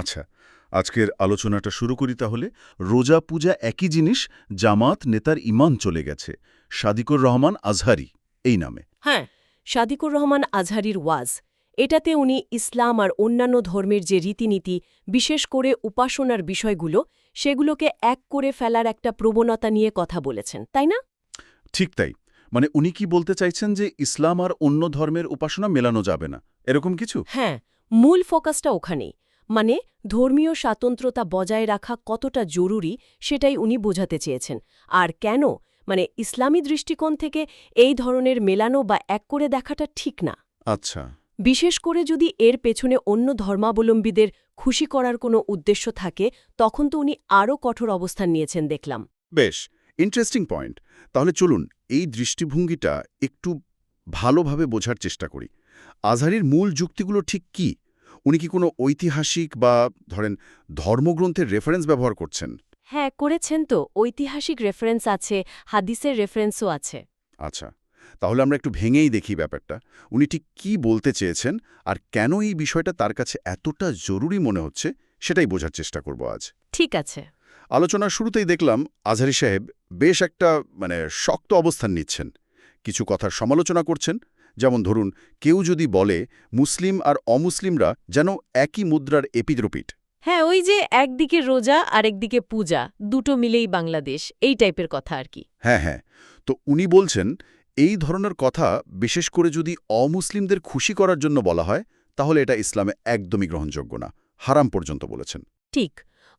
আচ্ছা আজকের আলোচনাটা শুরু করি তাহলে। রোজা পূজা একই জিনিস জামাত নেতার ইমান চলে গেছে। সাদিকুর রহমান আজহারি এই নামে। হ্যাঁ সাদিকুর রহমান আজহারির ওয়াজ। এটাতে উনি ইসলাম আর অন্যান্য ধর্মের যে রীতিনীতি বিশেষ করে উপাসনার বিষয়গুলো সেগুলোকে এক করে ফেলার একটা প্রবণতা নিয়ে কথা বলেছেন তাই না? ঠিক তাই। মানে উনি কি বলতে চাইছেন যে ইসলাম আর অন্য ধর্মের উপাসনা মেলানো যাবে না? এরকম কিছু? হ্যাঁ মূল ফোকাসটা ওখানেই। মানে ধর্মীয় স্বাতন্ত্রতা বজায় রাখা কতটা জরুরি সেটাই উনি বোঝাতে চেয়েছেন। আর কেন? মানে ইসলামী দৃষ্টিকোণ থেকে এই ধরনের মেলানো বা এক করে দেখাটা ঠিক না। আচ্ছা। বিশেষ করে যদি এর পেছনে অন্য ধর্মাবলম্বীদের খুশি করার কোনো উদ্দেশ্য থাকে তখন তো উনি আরও কঠোর অবস্থান নিয়েছেন দেখলাম। বেশ ইন্টারেস্টিং পয়েন্ট তাহলে চলুন এই দৃষ্টিভঙ্গিটা একটু ভালোভাবে বোঝার চেষ্টা করি। আজহারির মূল যুক্তিগুলো ঠিক কি? উনি কি কোনো ঐতিহাসিক বা ধরেন ধর্মগ্রন্থের রেফারেন্স ব্যবহার করছেন? হ্যাঁ করেছেন তো। ঐতিহাসিক রেফারেন্স আছে হাদিসের রেফারেন্সও আছে। আচ্ছা তাহলে আমরা একটু ভেঙেই দেখি ব্যাপারটা। উনি ঠিক কী বলতে চেয়েছেন আর কেন এই বিষয়টা তার কাছে এতটা জরুরি মনে হচ্ছে সেটাই বোঝার চেষ্টা করব আজ। ঠিক আছে। আলোচনার শুরুতেই দেখলাম আজহারি সাহেব বেশ একটা মানে শক্ত অবস্থান নিচ্ছেন। কিছু কথার সমালোচনা করছেন যেমন ধরুন কেউ যদি বলে মুসলিম আর অমুসলিমরা যেন একই মুদ্রার এপিদ্রপিট হ্যাঁ ওই যে একদিকে রোজা আর একদিকে পূজা দুটো মিলেই বাংলাদেশ এই টাইপের কথা আর কি। হ্যাঁ হ্যাঁ। তো উনি বলছেন এই ধরনের কথা বিশেষ করে যদি অমুসলিমদের খুশি করার জন্য বলা হয় তাহলে এটা ইসলামে একদমই গ্রহণযোগ্য না। হারাম পর্যন্ত বলেছেন। ঠিক।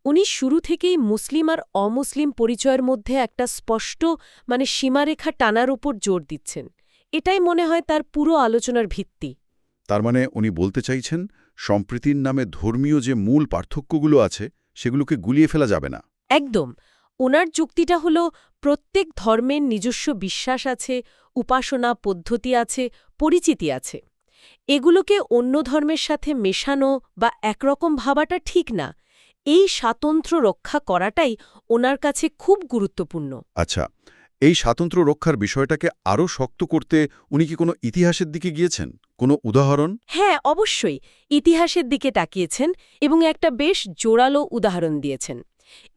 উনি শুরু থেকেই মুসলিম আর অমুসলিম পরিচয়ের মধ্যে একটা স্পষ্ট মানে সীমারেখা টানার উপর জোর দিচ্ছেন। এটাই মনে হয় তার পুরো আলোচনার ভিত্তি। তার মানে উনি বলতে চাইছেন সম্প্রীতির নামে ধর্মীয় যে মূল পার্থক্যগুলো আছে সেগুলোকে গুলিয়ে ফেলা যাবে না। একদম। ওনার যুক্তিটা হল প্রত্যেক ধর্মের নিজস্ব বিশ্বাস আছে উপাসনা পদ্ধতি আছে পরিচিতি আছে। এগুলোকে অন্য ধর্মের সাথে মেশানো বা একরকম ভাবাটা ঠিক না। এই স্বাতন্ত্র্য রক্ষা করাটাই ওনার কাছে খুব গুরুত্বপূর্ণ। আচ্ছা এই স্বাতন্ত্র্য রক্ষার বিষয়টাকে আরও শক্ত করতে উনি কি কোনো ইতিহাসের দিকে গিয়েছেন? কোনো উদাহরণ? হ্যাঁ অবশ্যই। ইতিহাসের দিকে তাকিয়েছেন এবং একটা বেশ জোরালো উদাহরণ দিয়েছেন।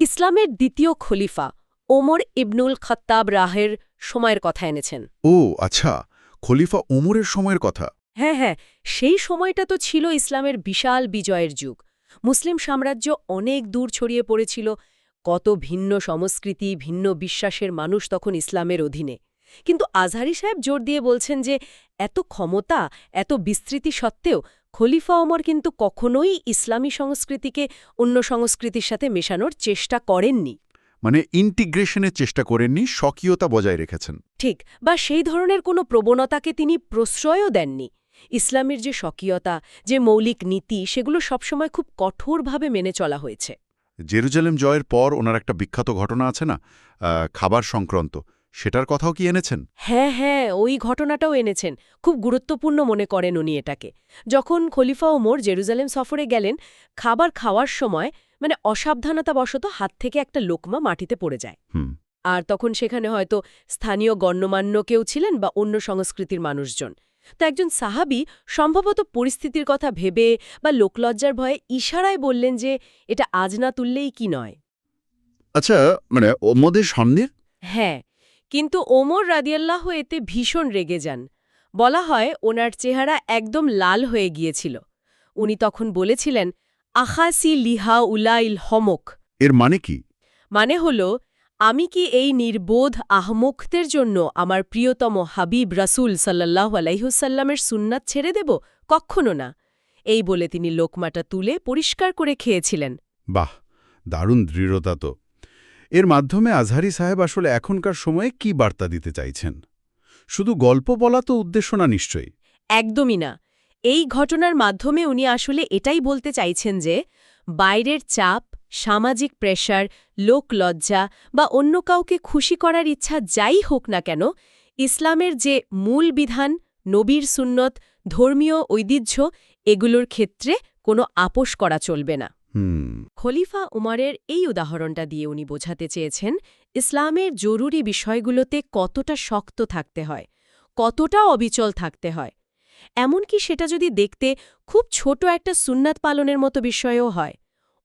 ইসলামের দ্বিতীয় খলিফা ওমর ইবনুল খত্তাব রাহের সময়ের কথা এনেছেন। ও আচ্ছা। খলিফা ওমরের সময়ের কথা? হ্যাঁ হ্যাঁ। সেই সময়টা তো ছিল ইসলামের বিশাল বিজয়ের যুগ। মুসলিম সাম্রাজ্য অনেক দূর ছড়িয়ে পড়েছিল কত ভিন্ন সংস্কৃতি ভিন্ন বিশ্বাসের মানুষ তখন ইসলামের অধীনে। কিন্তু আজহারি সাহেব জোর দিয়ে বলছেন যে এত ক্ষমতা এত বিস্তৃতি সত্ত্বেও খলিফা ওমর কিন্তু কখনোই ইসলামী সংস্কৃতিকে অন্য সংস্কৃতির সাথে মেশানোর চেষ্টা করেননি। মানে ইন্টিগ্রেশনের চেষ্টা করেননি স্বকীয়তা বজায় রেখেছেন। ঠিক বা সেই ধরনের কোনো প্রবণতাকে তিনি প্রশ্রয়ও দেননি। ইসলামের যে স্বকীয়তা যে মৌলিক নীতি সেগুলো সবসময় খুব কঠোরভাবে মেনে চলা হয়েছে। জেরুজালেম জয়ের পর ওনার একটা বিখ্যাত ঘটনা আছে না? খাবার সংক্রান্ত। সেটার কথাও কি এনেছেন? হ্যাঁ হ্যাঁ ওই ঘটনাটাও এনেছেন। খুব গুরুত্বপূর্ণ মনে করেন উনি এটাকে। যখন খলিফা ওমর জেরুজালেম সফরে গেলেন খাবার খাওয়ার সময় মানে অসাবধানতাবশত হাত থেকে একটা লোকমা মাটিতে পড়ে যায়। আর তখন সেখানে হয়তো স্থানীয় গণ্যমান্য কেউ ছিলেন বা অন্য সংস্কৃতির মানুষজন। তো একজন সাহাবি সম্ভবত পরিস্থিতির কথা ভেবে বা লোকলজ্জার ভয়ে ইশারায় বললেন যে এটা আজ না তুললেই কি নয়। আচ্ছা মানে ওমদের সামনের হ্যাঁ কিন্তু ওমর রাদিয়াল্লাহ এতে ভীষণ রেগে যান। বলা হয় ওনার চেহারা একদম লাল হয়ে গিয়েছিল। উনি তখন বলেছিলেন আখাসি লিহা উলাইল হমক। এর মানে কি? মানে হল আমি কি এই নির্বোধ আহমুকদের জন্য আমার প্রিয়তম হাবিব রাসূল সাল্লাহ আলাইহুসাল্লামের সুন্নাত ছেড়ে দেব? কক্ষণো না। এই বলে তিনি লোকমাটা তুলে পরিষ্কার করে খেয়েছিলেন। বাহ দারুণ দৃঢ়তা তো। এর মাধ্যমে আজহারি সাহেব আসলে এখনকার সময়ে কি বার্তা দিতে চাইছেন? শুধু গল্প বলা তো উদ্দেশ্য না নিশ্চয়ই। একদমই না। এই ঘটনার মাধ্যমে উনি আসলে এটাই বলতে চাইছেন যে বাইরের চাপ সামাজিক প্রেশার লোক লজ্জা বা অন্য কাউকে খুশি করার ইচ্ছা যাই হোক না কেন ইসলামের যে মূল বিধান নবীর সুন্নত ধর্মীয় ঐতিহ্য এগুলোর ক্ষেত্রে কোনো আপোষ করা চলবে না। খলিফা উমারের এই উদাহরণটা দিয়ে উনি বোঝাতে চেয়েছেন ইসলামের জরুরি বিষয়গুলোতে কতটা শক্ত থাকতে হয় কতটা অবিচল থাকতে হয়। এমনকি সেটা যদি দেখতে খুব ছোট একটা সুন্নাত পালনের মতো বিষয়ও হয়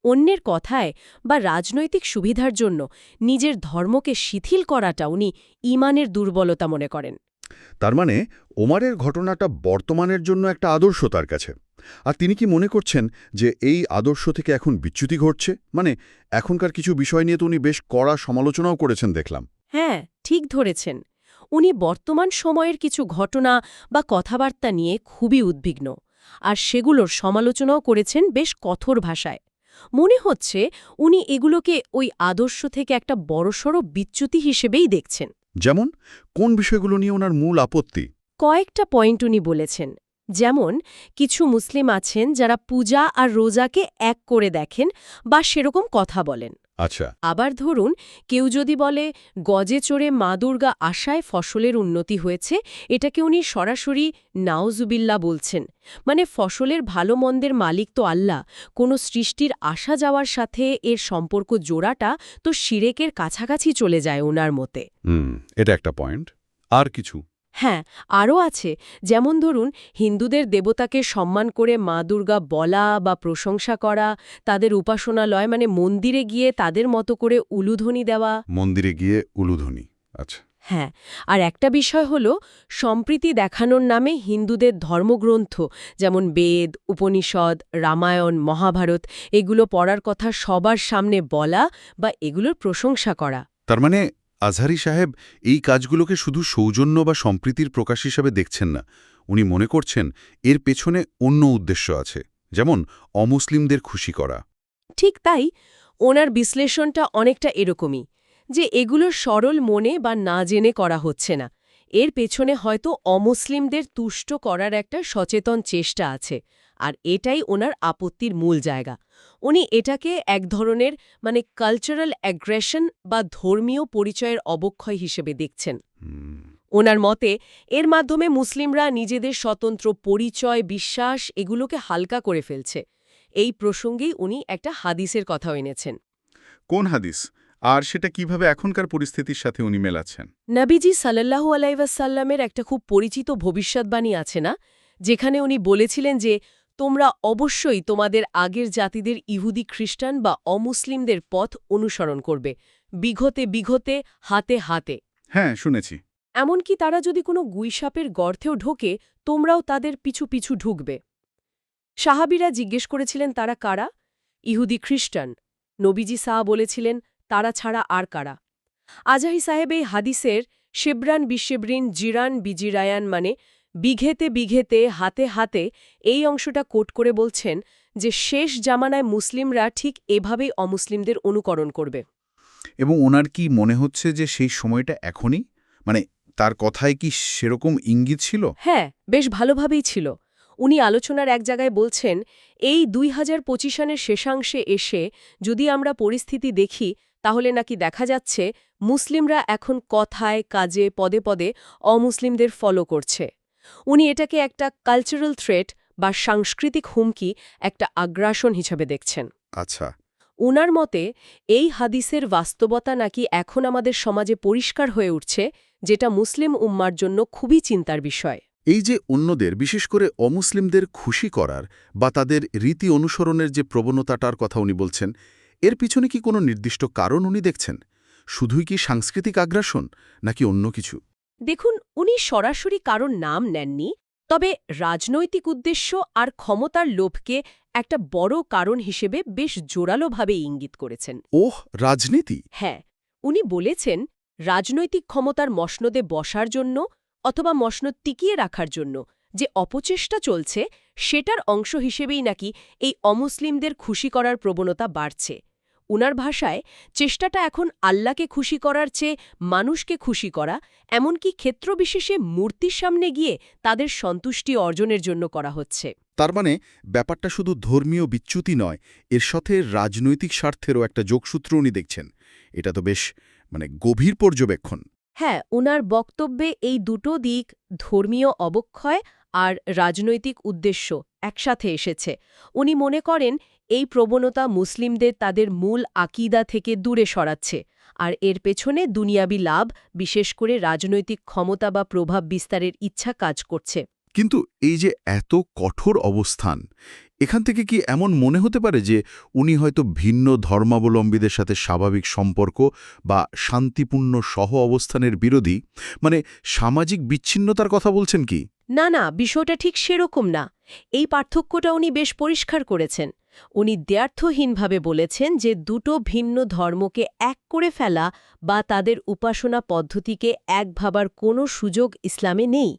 অন্যের কথায় বা রাজনৈতিক সুবিধার জন্য নিজের ধর্মকে শিথিল করাটা উনি ইমানের দুর্বলতা মনে করেন। তার মানে ওমারের ঘটনাটা বর্তমানের জন্য একটা আদর্শ তার কাছে। আর তিনি কি মনে করছেন যে এই আদর্শ থেকে এখন বিচ্যুতি ঘটছে? মানে এখনকার কিছু বিষয় নিয়ে তো উনি বেশ কড়া সমালোচনাও করেছেন দেখলাম। হ্যাঁ ঠিক ধরেছেন। উনি বর্তমান সময়ের কিছু ঘটনা বা কথাবার্তা নিয়ে খুবই উদ্বিগ্ন। আর সেগুলোর সমালোচনাও করেছেন বেশ কঠোর ভাষায়। মনে হচ্ছে উনি এগুলোকে ওই আদর্শ থেকে একটা বড়সড় বিচ্যুতি হিসেবেই দেখছেন। যেমন কোন বিষয়গুলো নিয়ে ওনার মূল আপত্তি? কয়েকটা পয়েন্ট উনি বলেছেন। যেমন কিছু মুসলিম আছেন যারা পূজা আর রোজাকে এক করে দেখেন বা সেরকম কথা বলেন। আচ্ছা। আবার ধরুন কেউ যদি বলে গজে চড়ে মা দুর্গা আশায় ফসলের উন্নতি হয়েছে এটাকে উনি সরাসরি নাওজুবিল্লা বলছেন। মানে ফসলের ভালো মন্দের মালিক তো আল্লাহ। কোনো সৃষ্টির আসা যাওয়ার সাথে এর সম্পর্ক জোড়াটা তো শিরেকের কাছাকাছি চলে যায় ওনার মতে। হুম এটা একটা পয়েন্ট। আর কিছু? হ্যাঁ আরও আছে। যেমন ধরুন হিন্দুদের দেবতাকে সম্মান করে মা দুর্গা বলা বা প্রশংসা করা তাদের উপাসনালয় মানে মন্দিরে গিয়ে তাদের মতো করে উলুধ্বনি দেওয়া। মন্দিরে গিয়ে উলুধ্বনি আচ্ছা। হ্যাঁ আর একটা বিষয় হল সম্প্রীতি দেখানোর নামে হিন্দুদের ধর্মগ্রন্থ যেমন বেদ উপনিষদ রামায়ণ মহাভারত এগুলো পড়ার কথা সবার সামনে বলা বা এগুলোর প্রশংসা করা। তার মানে আজহারি সাহেব এই কাজগুলোকে শুধু সৌজন্য বা সম্প্রীতির প্রকাশ হিসাবে দেখছেন না। উনি মনে করছেন এর পেছনে অন্য উদ্দেশ্য আছে, যেমন অমুসলিমদের খুশি করা। ঠিক তাই, ওনার বিশ্লেষণটা অনেকটা এরকমই, যে এগুলো সরল মনে বা না জেনে করা হচ্ছে না। এর পেছনে হয়তো অমুসলিমদের তুষ্ট করার একটা সচেতন চেষ্টা আছে। আর এটাই ওনার আপত্তির মূল জায়গা। উনি এটাকে এক ধরনের মানে কালচারাল অ্যাগ্রেশন বা ধর্মীয় পরিচয়ের অবক্ষয় হিসেবে দেখছেন। ওনার মতে এর মাধ্যমে মুসলিমরা নিজেদের স্বতন্ত্র পরিচয় বিশ্বাস এগুলোকে হালকা করে ফেলছে। এই প্রসঙ্গেই উনি একটা হাদিসের কথা এনেছেন। কোন হাদিস? আর সেটা কীভাবে এখনকার পরিস্থিতির সাথে উনি মেলাচ্ছেন? নবীজি সাল্লাহু আলাইসাল্লামের একটা খুব পরিচিত ভবিষ্যৎবাণী আছে না? যেখানে উনি বলেছিলেন যে তোমরা অবশ্যই তোমাদের আগের জাতিদের ইহুদি খ্রিস্টান বা অমুসলিমদের পথ অনুসরণ করবে বিঘতে বিঘতে হাতে হাতে। হ্যাঁ শুনেছি। এমনকি তারা যদি কোনো গুইসাপের গর্থেও ঢোকে তোমরাও তাদের পিছু পিছু ঢুকবে। সাহাবিরা জিজ্ঞেস করেছিলেন তারা কারা? ইহুদি খ্রিস্টান। নবীজি সাহা বলেছিলেন তারা ছাড়া আর কারা? আজাহি সাহেব এই হাদিসের শেবরান বিশেবরিন জিরান বিজিরায়ান মানে বিঘেতে বিঘেতে হাতে হাতে এই অংশটা কোট করে বলছেন যে শেষ জামানায় মুসলিমরা ঠিক এভাবেই অমুসলিমদের অনুকরণ করবে। এবং ওনার কি মনে হচ্ছে যে সেই সময়টা এখনই? মানে তার কথায় কি সেরকম ইঙ্গিত ছিল? হ্যাঁ বেশ ভালোভাবেই ছিল। উনি আলোচনার এক জায়গায় বলছেন এই দুই হাজার পঁচিশ পঁচিশানের শেষাংশে এসে যদি আমরা পরিস্থিতি দেখি তাহলে নাকি দেখা যাচ্ছে মুসলিমরা এখন কথায় কাজে পদে পদে অমুসলিমদের ফলো করছে। উনি এটাকে একটা কালচারাল থ্রেট বা সাংস্কৃতিক হুমকি একটা আগ্রাসন হিসাবে দেখছেন। আচ্ছা। উনার মতে এই হাদিসের বাস্তবতা নাকি এখন আমাদের সমাজে পরিষ্কার হয়ে উঠছে যেটা মুসলিম উম্মার জন্য খুবই চিন্তার বিষয়। এই যে অন্যদের বিশেষ করে অমুসলিমদের খুশি করার বা তাদের রীতি অনুসরণের যে প্রবণতাটার কথা উনি বলছেন এর পিছনে কি কোনো নির্দিষ্ট কারণ উনি দেখছেন? শুধুই কি সাংস্কৃতিক আগ্রাসন নাকি অন্য কিছু? দেখুন উনি সরাসরি কারণ নাম নেননি তবে রাজনৈতিক উদ্দেশ্য আর ক্ষমতার লোভকে একটা বড় কারণ হিসেবে বেশ জোরালোভাবে ইঙ্গিত করেছেন। ওহ রাজনীতি? হ্যাঁ উনি বলেছেন রাজনৈতিক ক্ষমতার মসনদে বসার জন্য অথবা মসনদ টিকিয়ে রাখার জন্য যে অপচেষ্টা চলছে সেটার অংশ হিসেবেই নাকি এই অমুসলিমদের খুশি করার প্রবণতা বাড়ছে। উনার ভাষায় চেষ্টাটা এখন আল্লাহকে খুশি করার চেয়ে মানুষকে খুশি করা এমনকি ক্ষেত্রবিশেষে মূর্তির সামনে গিয়ে তাদের সন্তুষ্টি অর্জনের জন্য করা হচ্ছে। তার মানে ব্যাপারটা শুধু ধর্মীয় বিচ্যুতি নয় এর সাথে রাজনৈতিক স্বার্থেরও একটা যোগসূত্র উনি দেখছেন। এটা তো বেশ মানে গভীর পর্যবেক্ষণ। হ্যাঁ উনার বক্তব্যে এই দুটো দিক ধর্মীয় অবক্ষয় আর রাজনৈতিক উদ্দেশ্য একসাথে এসেছে। উনি মনে করেন এই প্রবণতা মুসলিমদের তাদের মূল আকিদা থেকে দূরে সরাচ্ছে আর এর পেছনে দুনিয়াবি লাভ বিশেষ করে রাজনৈতিক ক্ষমতা বা প্রভাব বিস্তারের ইচ্ছা কাজ করছে। কিন্তু এই যে এত কঠোর অবস্থান এখান থেকে কি এমন মনে হতে পারে যে উনি হয়তো ভিন্ন ধর্মাবলম্বীদের সাথে স্বাভাবিক সম্পর্ক বা শান্তিপূর্ণ সহ অবস্থানের বিরোধী? মানে সামাজিক বিচ্ছিন্নতার কথা বলছেন কি? না না বিষয়টা ঠিক সেরকম না। এই পার্থক্যটা উনি বেশ পরিষ্কার করেছেন। উনি দ্ব্যর্থহীনভাবে বলেছেন যে দুটো ভিন্ন ধর্মকে এক করে ফেলা বা তাদের উপাসনা পদ্ধতিকে এক ভাবার কোনো সুযোগ ইসলামে নেই।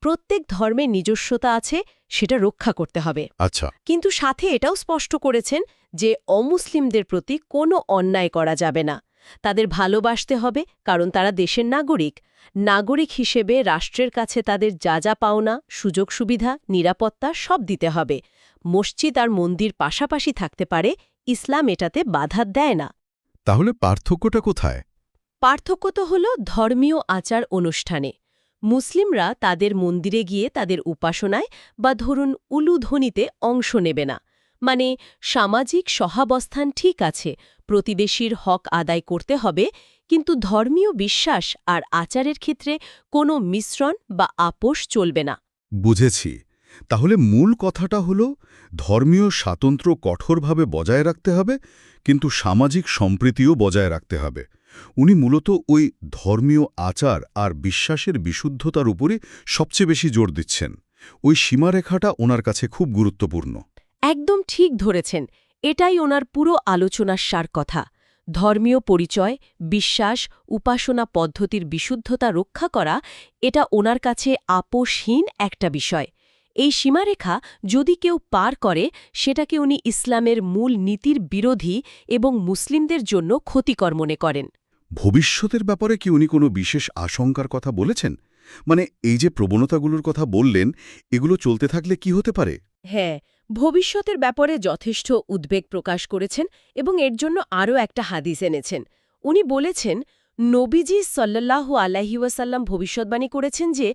প্রত্যেক ধর্মের নিজস্বতা আছে সেটা রক্ষা করতে হবে। আচ্ছা। কিন্তু সাথে এটাও স্পষ্ট করেছেন যে অমুসলিমদের প্রতি কোনো অন্যায় করা যাবে না। তাদের ভালোবাসতে হবে কারণ তারা দেশের নাগরিক। নাগরিক হিসেবে রাষ্ট্রের কাছে তাদের যা যা পাওনা সুযোগ সুবিধা নিরাপত্তা সব দিতে হবে। মসজিদ আর মন্দির পাশাপাশি থাকতে পারে ইসলাম এটাতে বাধা দেয় না। তাহলে পার্থক্যটা কোথায়? পার্থক্য তো হল ধর্মীয় আচার অনুষ্ঠানে। মুসলিমরা তাদের মন্দিরে গিয়ে তাদের উপাসনায় বা ধরুন উলুধ্বনিতে অংশ নেবে না। মানে সামাজিক সহাবস্থান ঠিক আছে প্রতিবেশীর হক আদায় করতে হবে কিন্তু ধর্মীয় বিশ্বাস আর আচারের ক্ষেত্রে কোনো মিশ্রণ বা আপোষ চলবে না। বুঝেছি। তাহলে মূল কথাটা হলো, ধর্মীয় স্বাতন্ত্র্য কঠোরভাবে বজায় রাখতে হবে, কিন্তু সামাজিক সম্প্রীতিও বজায় রাখতে হবে। উনি মূলত ওই ধর্মীয় আচার আর বিশ্বাসের বিশুদ্ধতার উপরে সবচেয়ে বেশি জোর দিচ্ছেন। ওই সীমারেখাটা ওনার কাছে খুব গুরুত্বপূর্ণ। একদম ঠিক ধরেছেন, এটাই ওনার পুরো আলোচনার সার কথা। ধর্মীয় পরিচয়, বিশ্বাস, উপাসনা পদ্ধতির বিশুদ্ধতা রক্ষা করা, এটা ওনার কাছে আপোষহীন একটা বিষয়। এই সীমারেখা যদি কেউ পার করে সেটাকে উনি ইসলামের মূল নীতির বিরোধী এবং মুসলিমদের জন্য ক্ষতিকর মনে করেন। ভবিষ্যতের ব্যাপারে কি উনি কোনো বিশেষ আশঙ্কার কথা বলেছেন? মানে এই যে প্রবণতাগুলোর কথা বললেন এগুলো চলতে থাকলে কি হতে পারে? হ্যাঁ ভবিষ্যতের ব্যাপারে যথেষ্ট উদ্বেগ প্রকাশ করেছেন এবং এর জন্য আরও একটা হাদিস এনেছেন। উনি বলেছেন নবীজি সাল্লাল্লাহু আলাইহি ওয়াসাল্লাম ভবিষ্যৎবাণী করেছেন যে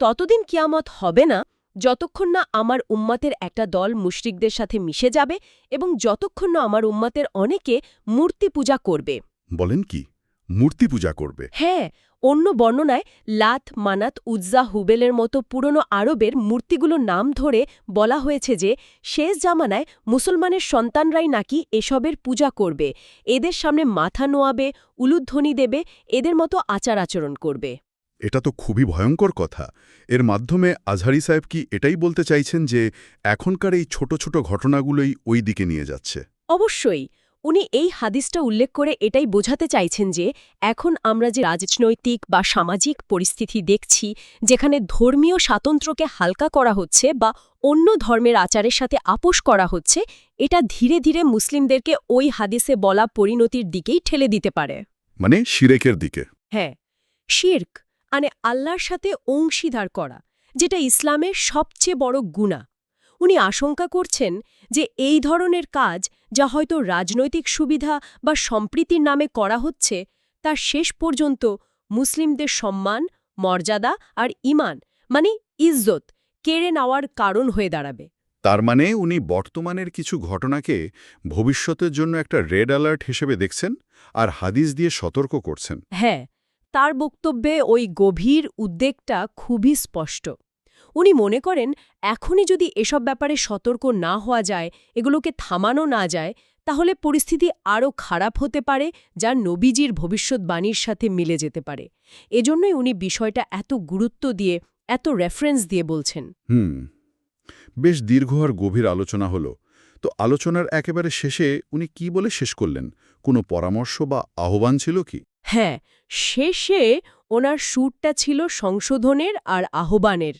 ততদিন কিয়ামত হবে না যতক্ষণ না আমার উম্মাতের একটা দল মুশরিকদের সাথে মিশে যাবে এবং যতক্ষণ না আমার উম্মাতের অনেকে মূর্তি পূজা করবে। বলেন কি? মূর্তি পূজা করবে? হ্যাঁ অন্য বর্ণনায় লাত মানাত উজ্জা হুবেলের মতো পুরনো আরবের মূর্তিগুলোর নাম ধরে বলা হয়েছে যে শেষ জামানায় মুসলমানের সন্তানরাই নাকি এসবের পূজা করবে। এদের সামনে মাথা নোয়াবে উলুধ্বনি দেবে এদের মতো আচার আচরণ করবে। এটা তো খুবই ভয়ঙ্কর কথা। এর মাধ্যমে আজহারি সাহেব কি এটাই বলতে চাইছেন যে এখনকার এই ছোট ছোট ঘটনাগুলোই ওই দিকে নিয়ে যাচ্ছে? অবশ্যই। উনি এই হাদিসটা উল্লেখ করে এটাই বোঝাতে চাইছেন যে এখন আমরা যে রাজনৈতিক বা সামাজিক পরিস্থিতি দেখছি যেখানে ধর্মীয় স্বাতন্ত্র্যকে হালকা করা হচ্ছে বা অন্য ধর্মের আচারের সাথে আপোষ করা হচ্ছে এটা ধীরে ধীরে মুসলিমদেরকে ওই হাদিসে বলা পরিণতির দিকেই ঠেলে দিতে পারে। মানে শিরেকের দিকে। হ্যাঁ। শির্ক। মানে আল্লাহর সাথে অংশীদার করা যেটা ইসলামের সবচেয়ে বড় গুণা। উনি আশঙ্কা করছেন যে এই ধরনের কাজ যা হয়তো রাজনৈতিক সুবিধা বা সম্প্রীতির নামে করা হচ্ছে তার শেষ পর্যন্ত মুসলিমদের সম্মান মর্যাদা আর ইমান মানে ইজ্জত কেড়ে নেওয়ার কারণ হয়ে দাঁড়াবে। তার মানে উনি বর্তমানের কিছু ঘটনাকে ভবিষ্যতের জন্য একটা রেড অ্যালার্ট হিসেবে দেখছেন আর হাদিস দিয়ে সতর্ক করছেন। হ্যাঁ তার বক্তব্যে ওই গভীর উদ্বেগটা খুবই স্পষ্ট। উনি মনে করেন, এখনই যদি এসব ব্যাপারে সতর্ক না হওয়া যায়, এগুলোকে থামানো না যায়, তাহলে পরিস্থিতি আরও খারাপ হতে পারে, যা নবীজির ভবিষ্যৎবাণীর সাথে মিলে যেতে পারে। এজন্যই উনি বিষয়টা এত গুরুত্ব দিয়ে, এত রেফারেন্স দিয়ে বলছেন। হুম, বেশ দীর্ঘ আর গভীর আলোচনা হলো। তো আলোচনার একেবারে শেষে উনি কি বলে শেষ করলেন? কোনো পরামর্শ বা আহ্বান ছিল কি? হ্যাঁ শেষে ওনার সুরটা ছিল সংশোধনের আর আহ্বানের।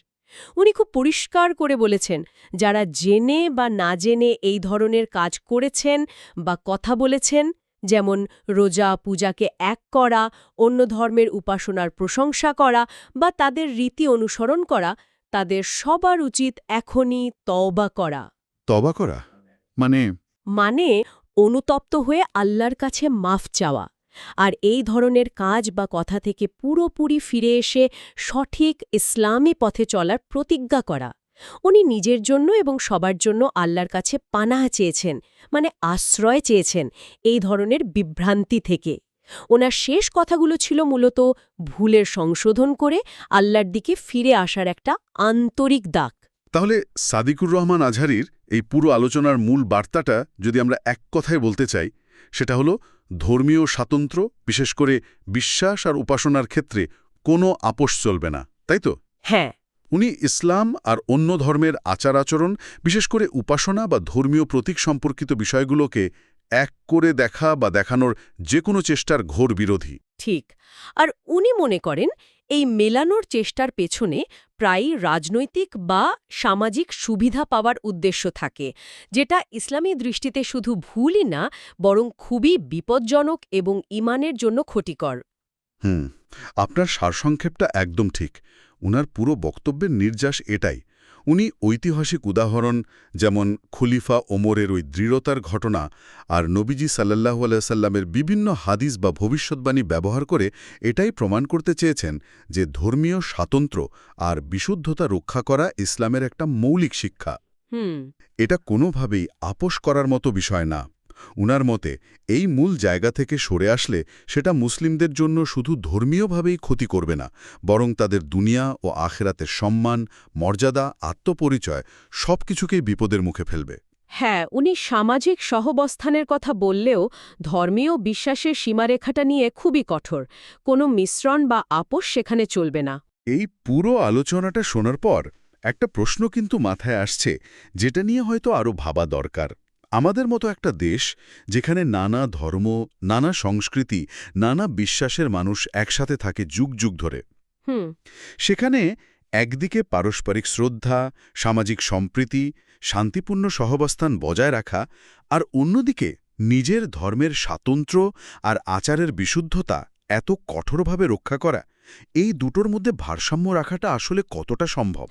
উনি খুব পরিষ্কার করে বলেছেন যারা জেনে বা না জেনে এই ধরনের কাজ করেছেন বা কথা বলেছেন যেমন রোজা পূজাকে এক করা অন্য ধর্মের উপাসনার প্রশংসা করা বা তাদের রীতি অনুসরণ করা তাদের সবার উচিত এখনই তওবা করা। তবা করা? মানে? মানে অনুতপ্ত হয়ে আল্লাহর কাছে মাফ চাওয়া। আর এই ধরনের কাজ বা কথা থেকে পুরোপুরি ফিরে এসে সঠিক ইসলামী পথে চলার প্রতিজ্ঞা করা। উনি নিজের জন্য এবং সবার জন্য আল্লাহর কাছে পানাহ চেয়েছেন মানে আশ্রয় চেয়েছেন এই ধরনের বিভ্রান্তি থেকে। ওনার শেষ কথাগুলো ছিল মূলত ভুলের সংশোধন করে আল্লাহর দিকে ফিরে আসার একটা আন্তরিক দাগ তাহলে সাদিকুর রহমান আজহারির এই পুরো আলোচনার মূল বার্তাটা যদি আমরা এক কথায় বলতে চাই, সেটা হলো ধর্মীয় স্বাতন্ত্র বিশেষ করে বিশ্বাস আর উপাসনার ক্ষেত্রে কোনো আপোষ চলবে না তাই তো? হ্যাঁ। উনি ইসলাম আর অন্য ধর্মের আচার আচরণ বিশেষ করে উপাসনা বা ধর্মীয় প্রতীক সম্পর্কিত বিষয়গুলোকে এক করে দেখা বা দেখানোর যে কোনো চেষ্টার ঘোর বিরোধী। ঠিক। আর উনি মনে করেন এই মেলানোর চেষ্টার পেছনে প্রায়ই রাজনৈতিক বা সামাজিক সুবিধা পাওয়ার উদ্দেশ্য থাকে যেটা ইসলামী দৃষ্টিতে শুধু ভুলই না বরং খুবই বিপজ্জনক এবং ইমানের জন্য ক্ষতিকর। হুম আপনার সারসংক্ষেপটা একদম ঠিক। উনার পুরো বক্তব্যের নির্যাস এটাই উনি ঐতিহাসিক উদাহরণ যেমন খলিফা ওমরের ওই দৃঢ়তার ঘটনা আর নবীজি সাল্লাহু আলাইসাল্লামের বিভিন্ন হাদিস বা ভবিষ্যৎবাণী ব্যবহার করে এটাই প্রমাণ করতে চেয়েছেন যে ধর্মীয় স্বাতন্ত্র্য আর বিশুদ্ধতা রক্ষা করা ইসলামের একটা মৌলিক শিক্ষা। এটা কোনোভাবেই আপোষ করার মতো বিষয় না। উনার মতে এই মূল জায়গা থেকে সরে আসলে সেটা মুসলিমদের জন্য শুধু ধর্মীয়ভাবেই ক্ষতি করবে না বরং তাদের দুনিয়া ও আখেরাতের সম্মান মর্যাদা আত্মপরিচয় সব কিছুকেই বিপদের মুখে ফেলবে। হ্যাঁ উনি সামাজিক সহবস্থানের কথা বললেও ধর্মীয় বিশ্বাসের সীমারেখাটা নিয়ে খুবই কঠোর কোনো মিশ্রণ বা আপোষ সেখানে চলবে না। এই পুরো আলোচনাটা শোনার পর একটা প্রশ্ন কিন্তু মাথায় আসছে যেটা নিয়ে হয়তো আরও ভাবা দরকার। আমাদের মতো একটা দেশ যেখানে নানা ধর্ম নানা সংস্কৃতি নানা বিশ্বাসের মানুষ একসাথে থাকে যুগ যুগ ধরে। হুম। সেখানে একদিকে পারস্পরিক শ্রদ্ধা সামাজিক সম্প্রীতি শান্তিপূর্ণ সহবস্থান বজায় রাখা আর অন্যদিকে নিজের ধর্মের স্বাতন্ত্র্য আর আচারের বিশুদ্ধতা এত কঠোরভাবে রক্ষা করা এই দুটোর মধ্যে ভারসাম্য রাখাটা আসলে কতটা সম্ভব?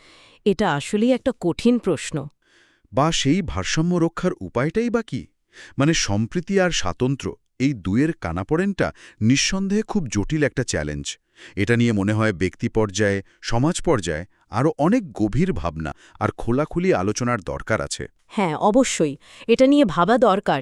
এটা আসলেই একটা কঠিন প্রশ্ন। বা সেই ভারসাম্য রক্ষার উপায়টাই বা কি? মানে সম্প্রীতি আর স্বাতন্ত্র্য এই দুয়ের কানাপড়েনটা নিঃসন্দেহে খুব জটিল একটা চ্যালেঞ্জ। এটা নিয়ে মনে হয় ব্যক্তি পর্যায়ে, সমাজ পর্যায়ে আরও অনেক গভীর ভাবনা আর খোলাখুলি আলোচনার দরকার আছে। হ্যাঁ অবশ্যই। এটা নিয়ে ভাবা দরকার।